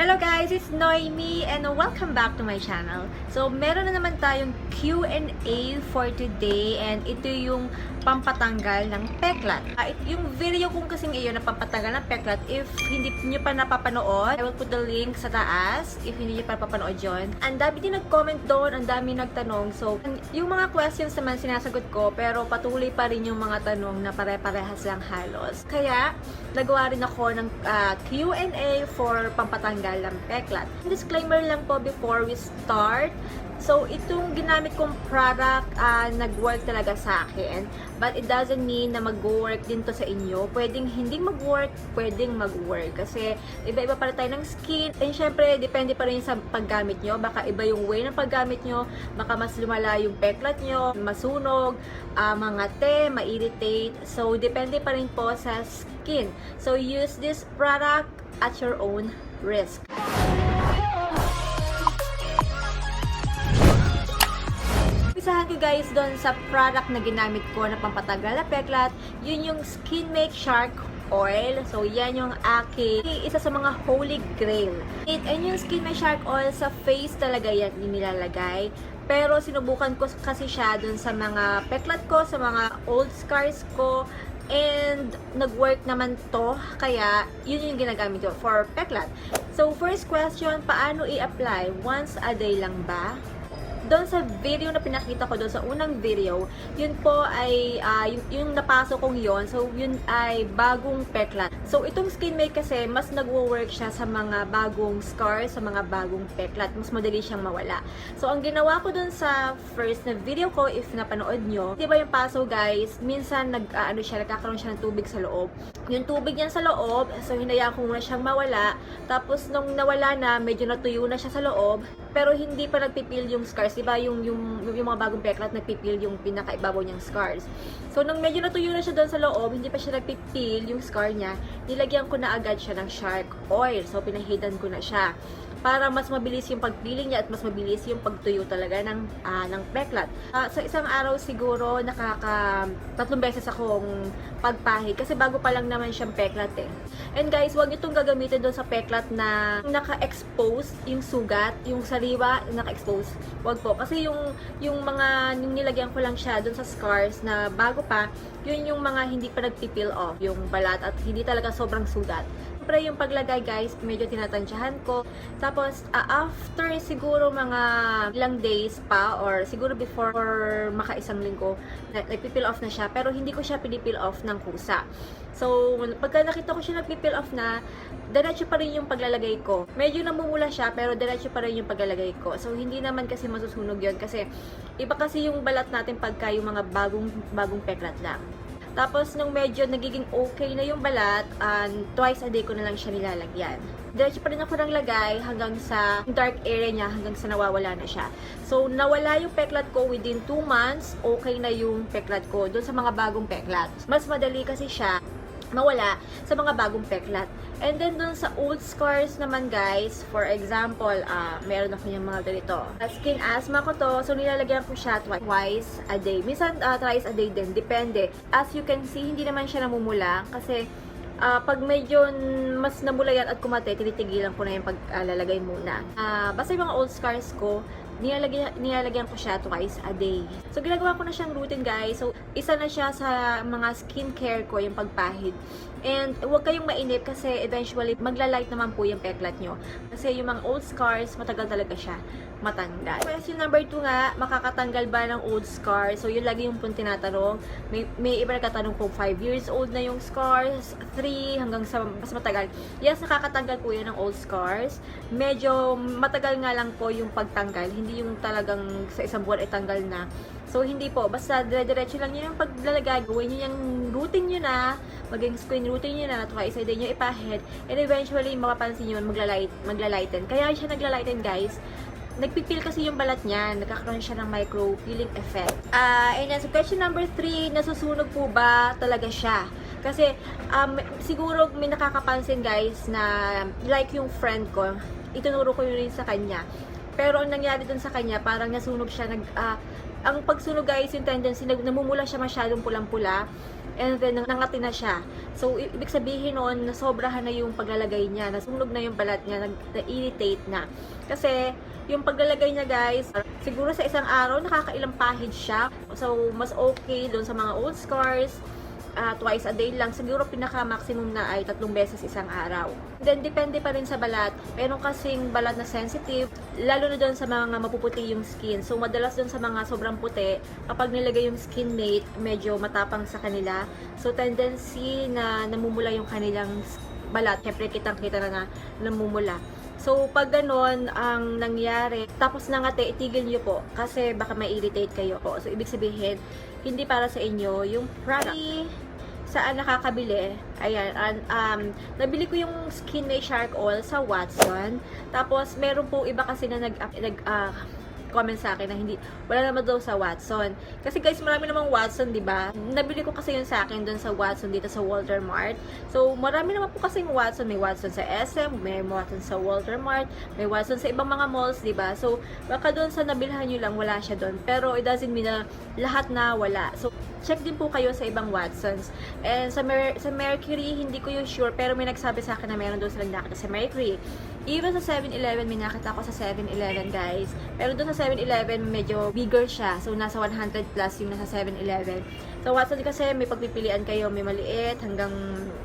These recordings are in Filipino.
Hello guys, it's Noemi and welcome back to my channel. So, meron na naman tayong Q&A for today and ito yung pampatanggal ng peklat. It- yung video kong kasing iyon na pampatanggal ng peklat, if hindi nyo pa napapanood, I will put the link sa taas if hindi nyo pa napapanood yun. Ang dami din nag-comment doon, ang dami nagtanong. So, yung mga questions naman sinasagot ko, pero patuloy pa rin yung mga tanong na pare-parehas lang halos. Kaya, nagawa rin ako ng ah, Q&A for pampatanggal ng peklat. Disclaimer lang po before we start. So, itong ginamit kong product, ah, nag-work talaga sa akin. But it doesn't mean na mag-work din to sa inyo. Pwedeng hindi mag-work, pwedeng mag-work. Kasi iba-iba pala tayo ng skin. And syempre, depende pa rin sa paggamit nyo. Baka iba yung way ng paggamit nyo. Baka mas lumala yung peklat nyo, masunog, ah, mangate, ma-irritate. So, depende pa rin po sa skin. So, use this product at your own risk. Isahan ko guys doon sa product na ginamit ko na pampatagal na peklat. Yun yung Skin Make Shark Oil. So, yan yung aking isa sa mga holy grail. It, and yung Skin Make Shark Oil sa face talaga yan nilalagay. Pero sinubukan ko kasi siya doon sa mga peklat ko, sa mga old scars ko. And nag-work naman to, kaya yun yung ginagamit ko for peklat. So, first question, paano i-apply? Once a day lang ba? Doon sa video na pinakita ko doon sa unang video, yun po ay ah, yung, yung napasok kong yon So yun ay bagong peklat. So itong skin make kasi mas nagwo-work siya sa mga bagong scars, sa mga bagong peklat. Mas madali siyang mawala. So ang ginawa ko doon sa first na video ko if napanood nyo, 'di ba yung paso guys, minsan nag ah, ano siya nagkakaroon siya ng tubig sa loob. Yung tubig niyan sa loob, so hinayaan ko muna siyang mawala. Tapos nung nawala na, medyo natuyo na siya sa loob, pero hindi pa nagpipil yung scars. Diba yung, yung, yung mga bagong peklat nagpipil yung pinakaibabaw niyang scars. So nung medyo natuyo na siya doon sa loob, hindi pa siya nagpipil yung scar niya, nilagyan ko na agad siya ng shark oil. So pinahidan ko na siya para mas mabilis yung pagpiling niya at mas mabilis yung pagtuyo talaga ng ah, ng peklat. Ah, sa isang araw siguro nakaka tatlong beses akong pagpahid kasi bago pa lang naman siyang peklat eh. And guys, wag niyo itong gagamitin doon sa peklat na naka-expose yung sugat, yung sariwa naka-expose. Wag po kasi yung yung mga yung nilagyan ko lang siya doon sa scars na bago pa, yun yung mga hindi pa nagpipil off, yung balat at hindi talaga sobrang sugat. Siyempre yung paglagay guys, medyo tinatansyahan ko. Tapos ah, after siguro mga ilang days pa or siguro before or maka-isang linggo, na, nagpipil off na siya. Pero hindi ko siya pinipil off ng kusa. So, pagka nakita ko siya nagpipil off na, diretso pa rin yung paglalagay ko. Medyo namumula siya, pero diretso pa rin yung paglalagay ko. So, hindi naman kasi masusunog yon kasi iba kasi yung balat natin pagka yung mga bagong bagong peklat lang. Tapos, nung medyo nagiging okay na yung balat, um, twice a day ko na lang siya nilalagyan. Diretso pa rin ako nang lagay hanggang sa dark area niya, hanggang sa nawawala na siya. So, nawala yung peklat ko within 2 months, okay na yung peklat ko doon sa mga bagong peklat. Mas madali kasi siya mawala sa mga bagong peklat. And then dun sa old scars naman guys, for example, ah meron ako yung mga ganito. Skin asthma ko to, so nilalagyan ko siya twi- twice a day. Minsan uh, thrice a day din, depende. As you can see, hindi naman siya namumula kasi ah, pag medyo mas namula yan at kumate, tinitigilan ko na yung paglalagay muna. Ah, basta yung mga old scars ko, nilalagyan, nilalagyan ko siya twice a day. So, ginagawa ko na siyang routine, guys. So, isa na siya sa mga skincare ko, yung pagpahid. And, huwag kayong mainip kasi eventually, maglalight naman po yung peklat nyo. Kasi yung mga old scars, matagal talaga siya matanggal. Question number 2 nga, makakatanggal ba ng old scars? So, yun lagi yung pong tinatanong. May, may iba nagtatanong kung 5 years old na yung scars, 3 hanggang sa mas matagal. Yes, nakakatanggal po yan ng old scars. Medyo matagal nga lang po yung pagtanggal. Hindi yung talagang sa isang buwan ay tanggal na. So, hindi po. Basta dire-diretso lang yun yung paglalagay. Gawin nyo yung routine nyo na. Maging screen routine nyo na. Twice a day nyo ipahid. And eventually, mapapansin nyo, maglalight, maglalighten. Kaya siya naglalighten, guys nagpipil kasi yung balat niya, nagkakaroon siya ng micro peeling effect. Ah, and then, so question number 3, nasusunog po ba talaga siya? Kasi, um, siguro may nakakapansin guys na like yung friend ko, itinuro ko yun rin sa kanya. Pero ang nangyari dun sa kanya, parang nasunog siya, nag, ah, ang pagsunog guys, yung tendency, nag, namumula siya masyadong pulang-pula. and then nangati na siya. So, ibig sabihin noon, nasobrahan na yung paglalagay niya, nasunog na yung balat niya, na-irritate na. Kasi, yung paglalagay niya guys, siguro sa isang araw, nakakailang pahid siya. So, mas okay doon sa mga old scars, ah, twice a day lang. Siguro pinaka-maximum na ay tatlong beses isang araw. Then, depende pa rin sa balat. Meron kasing balat na sensitive, lalo na doon sa mga mapuputi yung skin. So, madalas doon sa mga sobrang puti, kapag nilagay yung skin mate, medyo matapang sa kanila. So, tendency na namumula yung kanilang balat. Siyempre, kitang-kita na na namumula. So, pag ganon ang nangyari, tapos nangate, itigil nyo po kasi baka ma-irritate kayo po. So, ibig sabihin, hindi para sa inyo yung product. Saan nakakabili? Ayan, an- um, nabili ko yung Skin May Shark Oil sa Watson. Tapos, meron po iba kasi na nag, nag ah, comment sa akin na hindi, wala naman daw sa Watson. Kasi guys, marami namang Watson, di ba? Nabili ko kasi yun sa akin doon sa Watson dito sa Walter Mart. So, marami naman po kasi Watson. May Watson sa SM, may Watson sa Walter Mart, may Watson sa ibang mga malls, di ba? So, baka doon sa nabilhan nyo lang, wala siya doon. Pero it doesn't mean na lahat na wala. So, check din po kayo sa ibang Watsons. And sa, Mer- sa Mercury, hindi ko yung sure, pero may nagsabi sa akin na meron doon silang nakita sa Mercury. Even sa 7-Eleven, may nakita ko sa 7-Eleven, guys. Pero doon sa 7-Eleven, medyo bigger siya. So, nasa 100 plus yung nasa 7-Eleven. Sa Watson kasi, may pagpipilian kayo. May maliit hanggang,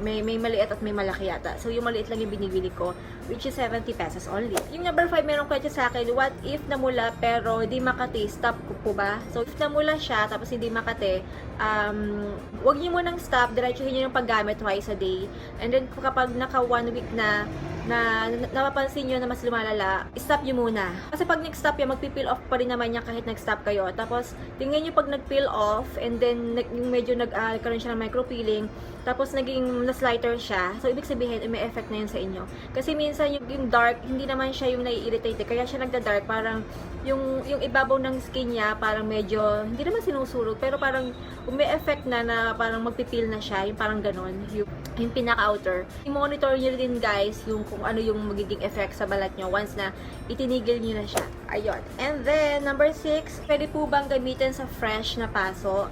may, may maliit at may malaki yata. So, yung maliit lang yung binibili ko, which is 70 pesos only. Yung number 5, merong question sa akin, what if namula pero di makati, stop ko po ba? So, if namula siya, tapos hindi makati, um, wag niyo munang stop, diretsuhin niyo yung paggamit twice a day. And then, kapag naka one week na, na na- napapansin nyo na mas lumalala, stop nyo muna. Kasi pag nag-stop yan, magpipeel off pa rin naman yan kahit nag-stop kayo. Tapos, tingnan nyo pag nag-peel off, and then yung medyo ah, nagkaroon siya ng micro-peeling, tapos naging mas lighter siya. So, ibig sabihin, may effect na yun sa inyo. Kasi minsan, yung, yung dark, hindi naman siya yung nai-irritate. Kaya siya nagda-dark, parang yung, yung ibabaw ng skin niya, parang medyo, hindi naman sinusurog, pero parang may effect na na parang magpipil na siya, yung parang ganon, yung, yung pinaka-outer. I-monitor nyo din guys yung kung ano yung magiging effect sa balat nyo once na itinigil nyo na siya. Ayun. And then, number 6, pwede po bang gamitin sa fresh na paso?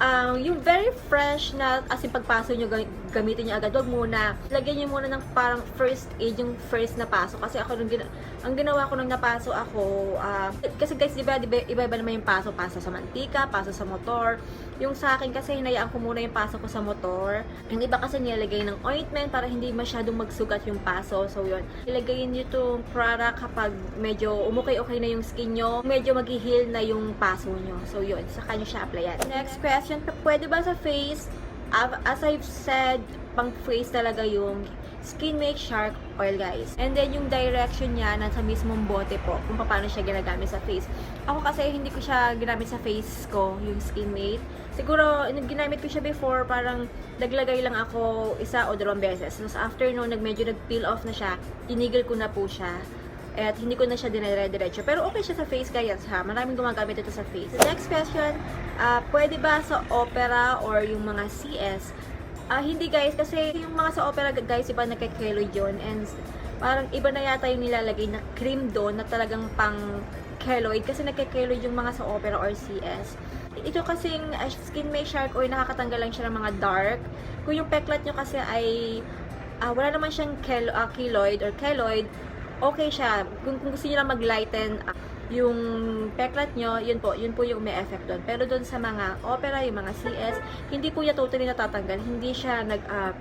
Um, yung very fresh na, as in pagpaso nyo, gamitin nyo agad, wag muna. Lagyan nyo muna ng parang first aid, yung first na paso. Kasi ako, nung gina- ang ginawa ko nung napaso ako, ah, kasi guys, di ba, di ba, iba-iba naman yung paso, paso sa mantika, paso sa motor. Yung sa akin kasi, hinayaan ko muna yung paso ko sa motor. Yung iba kasi nilagay ng ointment para hindi masyadong magsugat yung paso. So, yun. Ilagayin nyo itong product kapag medyo umukay-okay na yung skin nyo, medyo mag-heal na yung paso nyo. So, yun. Saka nyo siya applyan. Next question, pwede ba sa face, as I've said, pang face talaga yung Skin Make Shark Oil, guys. And then, yung direction niya, nasa mismong bote po, kung paano siya ginagamit sa face. Ako kasi, hindi ko siya ginamit sa face ko, yung Skin Mate. Siguro, ginamit ko siya before, parang naglagay lang ako isa o dalawang beses. Tapos after no, nag medyo nag-peel off na siya, tinigil ko na po siya. At hindi ko na siya dinire-diretso. Pero okay siya sa face, guys, ha? Maraming gumagamit ito sa face. The next question, ah, pwede ba sa opera or yung mga CS? Ah, hindi guys, kasi yung mga sa opera guys, iba nagka-keloid yun. And parang iba na yata yung nilalagay na cream doon na talagang pang keloid. Kasi nagka-keloid yung mga sa opera or CS. Ito kasing uh, Skin May Shark Oil, nakakatanggal lang siya ng mga dark. Kung yung peklat nyo kasi ay ah, wala naman siyang kel- ah, keloid or keloid, okay siya. Kung, kung gusto niyo lang mag-lighten ah, yung peklat nyo, yun po, yun po yung may effect doon. Pero doon sa mga opera, yung mga CS, hindi po niya totally natatanggal. Hindi siya nag, ah,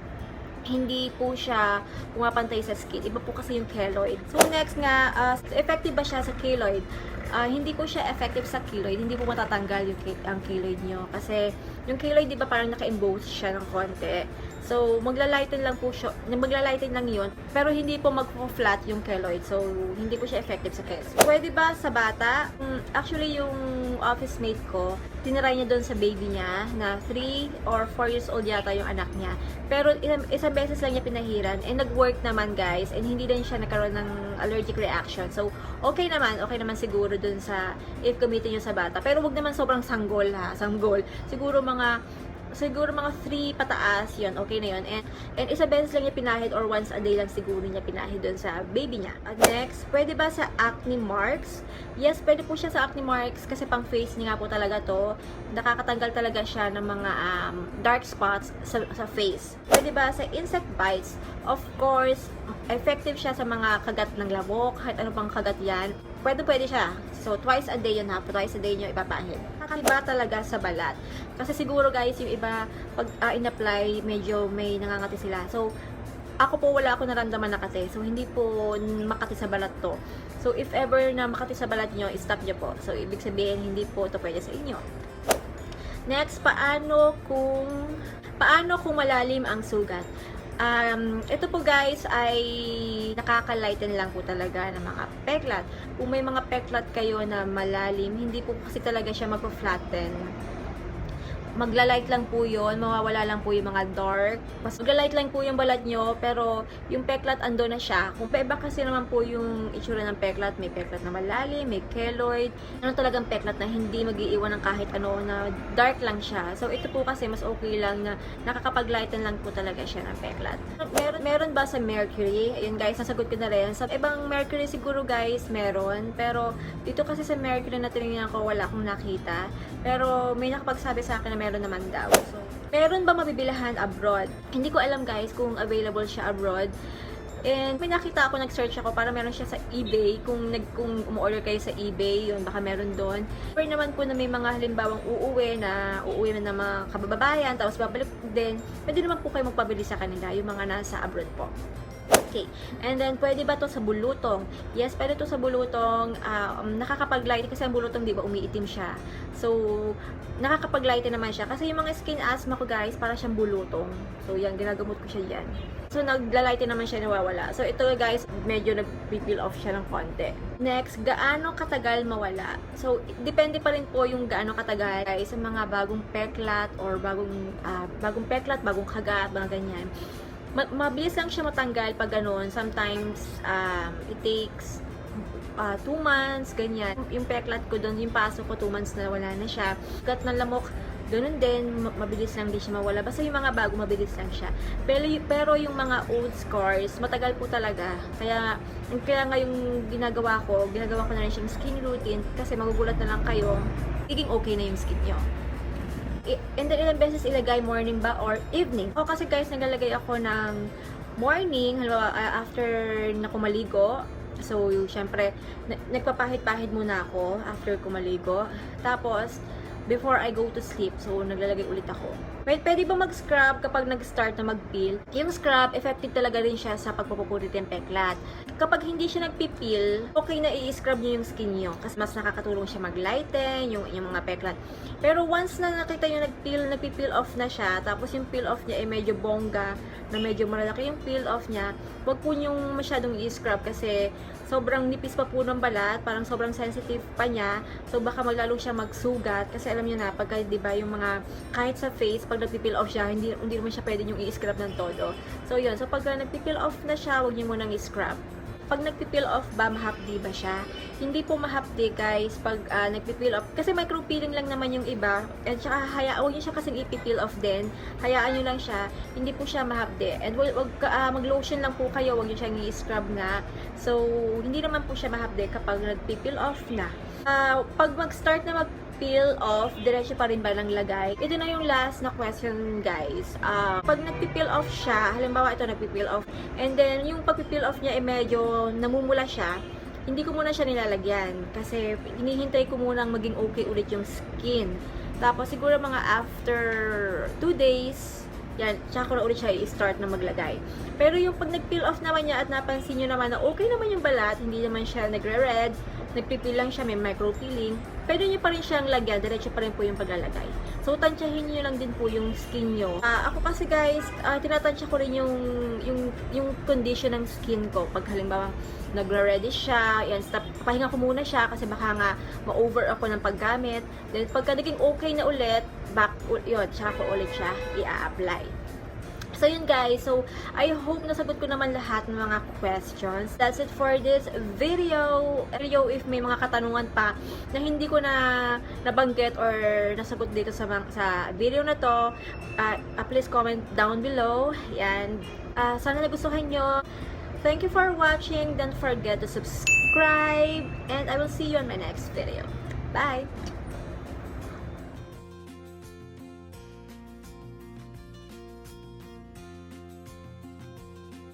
hindi po siya pumapantay sa skin. Iba po kasi yung keloid. So next nga, ah, effective ba siya sa keloid? Ah, hindi po siya effective sa keloid. Hindi po matatanggal yung ang keloid nyo. Kasi yung keloid, di ba parang naka-emboss siya ng konti. So, magla-lighten lang po siya, magla-lighten lang yun, pero hindi po mag-flat yung keloid. So, hindi po siya effective sa keloid. Pwede ba sa bata? Mm, actually, yung office mate ko, tiniray niya doon sa baby niya na 3 or 4 years old yata yung anak niya. Pero isang, beses lang niya pinahiran and nag-work naman guys and hindi din siya nagkaroon ng allergic reaction. So, okay naman, okay naman siguro dun sa if gamitin niyo sa bata. Pero wag naman sobrang sanggol ha, sanggol. Siguro mga siguro mga 3 pataas, yun, okay na yun. And, and isa beses lang niya pinahid or once a day lang siguro niya pinahid dun sa baby niya. At next, pwede ba sa acne marks? Yes, pwede po siya sa acne marks kasi pang face niya nga po talaga to. Nakakatanggal talaga siya ng mga um, dark spots sa, sa face. Pwede ba sa insect bites? Of course, effective siya sa mga kagat ng lamok, kahit ano pang kagat yan. Pwede, pwede siya. So, twice a day yun ha. Twice a day nyo ipapahid. Kakaiba talaga sa balat. Kasi siguro guys, yung iba, pag uh, in-apply, medyo may nangangati sila. So, ako po wala ako naramdaman na kati. So, hindi po makati sa balat to. So, if ever na makati sa balat nyo, stop nyo po. So, ibig sabihin, hindi po to pwede sa inyo. Next, paano kung paano kung malalim ang sugat? Um, ito po guys ay nakaka-lighten lang po talaga ng mga peklat. Kung may mga peklat kayo na malalim, hindi po kasi talaga siya magpa-flatten. Magla-light lang po yun, mawawala lang po yung mga dark. Mas magla-light lang po yung balat nyo, pero yung peklat ando na siya. Kung pa iba kasi naman po yung itsura ng peklat, may peklat na malalim, may keloid. Ano talagang peklat na hindi mag-iiwan ng kahit ano na dark lang siya. So ito po kasi mas okay lang na nakakapag-lighten lang po talaga siya ng peklat. Meron, meron ba sa mercury? Ayun guys, nasagot ko na rin. Sa ibang mercury siguro guys, meron. Pero dito kasi sa mercury na tinignan ko, wala akong nakita. Pero may nakapagsabi sa akin na meron naman daw. So, meron ba mabibilahan abroad? Hindi ko alam guys kung available siya abroad. And may nakita ako, nag-search ako para meron siya sa eBay. Kung nag kung umu-order kayo sa eBay, yun baka meron doon. Or naman po na may mga halimbawang uuwi na uuwi na ng mga kababayan tapos babalik din. Pwede naman po kayo magpabili sa kanila, yung mga nasa abroad po. Okay. And then, pwede ba to sa bulutong? Yes, pwede to sa bulutong. Ah, um, nakakapag-light kasi ang bulutong, di ba, umiitim siya. So, nakakapag-light naman siya. Kasi yung mga skin asthma ko, guys, para siyang bulutong. So, yan, ginagamot ko siya yan. So, nagla-light naman siya, nawawala. So, ito, guys, medyo nag-peel off siya ng konti. Next, gaano katagal mawala? So, depende pa rin po yung gaano katagal, guys, sa mga bagong peklat or bagong, ah, bagong peklat, bagong kagat, mga ganyan ma- mabilis lang siya matanggal pag ganun. Sometimes, um, it takes uh, two months, ganyan. Yung peklat ko doon, yung pasok ko, two months na wala na siya. Gat ng lamok, ganun din, ma- mabilis lang din siya mawala. Basta yung mga bago, mabilis lang siya. Pero, pero yung mga old scars, matagal po talaga. Kaya, kaya nga yung ginagawa ko, ginagawa ko na rin siyang skin routine kasi magugulat na lang kayo, magiging okay na yung skin nyo and then ilang beses ilagay morning ba or evening. O kasi guys, naglalagay ako ng morning, halimbawa uh, after na kumaligo. So, syempre, na- nagpapahid-pahid muna ako after kumaligo. Tapos, before I go to sleep, so naglalagay ulit ako. Pwede, pwede ba mag-scrub kapag nag-start na mag-peel? Yung scrub, effective talaga rin siya sa pagpupupulit ng peklat. Kapag hindi siya nagpipil, okay na i-scrub niyo yung skin niyo kasi mas nakakatulong siya mag-lighten, yung, yung mga peklat. Pero once na nakita niyo nag-peel, nagpipil off na siya, tapos yung peel off niya ay medyo bongga, na medyo malalaki yung peel off niya, wag po niyong masyadong i-scrub kasi sobrang nipis pa po ng balat, parang sobrang sensitive pa niya, so baka maglalo siya magsugat kasi alam niyo na, pagka, di ba, yung mga, kahit sa face, pag nagpipil off siya, hindi, hindi naman siya pwede yung i-scrub ng todo. So, yun. So, pagka nagpipil off na siya, huwag niyo munang i-scrub. Pag nagpipil off ba, mahapdi ba siya? Hindi po mahapdi, guys, pag uh, nagpipil off. Kasi micro-peeling lang naman yung iba. At saka, hayaan, niyo siya kasing ipipil off din. Hayaan niyo lang siya. Hindi po siya mahapdi. And wag, wag uh, mag-lotion lang po kayo, huwag niyo siyang i-scrub nga. So, hindi naman po siya mahapdi kapag nagpipil off na. Uh, pag mag-start na mag peel off, diretso pa rin ba ng lagay? Ito na yung last na question, guys. Uh, pag nagpipeel off siya, halimbawa ito nagpipeel off, and then yung pagpipeel off niya ay medyo namumula siya, hindi ko muna siya nilalagyan kasi hinihintay ko muna maging okay ulit yung skin. Tapos siguro mga after 2 days, yan, tsaka ko na ulit siya i-start na maglagay. Pero yung pag nag-peel off naman niya at napansin nyo naman na okay naman yung balat, hindi naman siya nagre-red, nagpipil lang siya, may micro-peeling, pwede nyo pa rin siyang lagyan, diretso pa rin po yung paglalagay. So, tansyahin nyo lang din po yung skin nyo. Uh, ako kasi guys, uh, tinatansya ko rin yung, yung, yung condition ng skin ko. Pag halimbawa, nagre-reddish siya, yan, stop, pahinga ko muna siya kasi baka nga ma-over ako ng paggamit. Then, pagka naging okay na ulit, back, yun, tsaka ko ulit siya i-apply. So yun guys, so I hope nasagot ko naman lahat ng mga questions. That's it for this video. Video if may mga katanungan pa na hindi ko na nabanggit or nasagot dito sa sa video na to, uh, uh, please comment down below. Yan. Uh, sana nagustuhan nyo. Thank you for watching. Don't forget to subscribe and I will see you on my next video. Bye!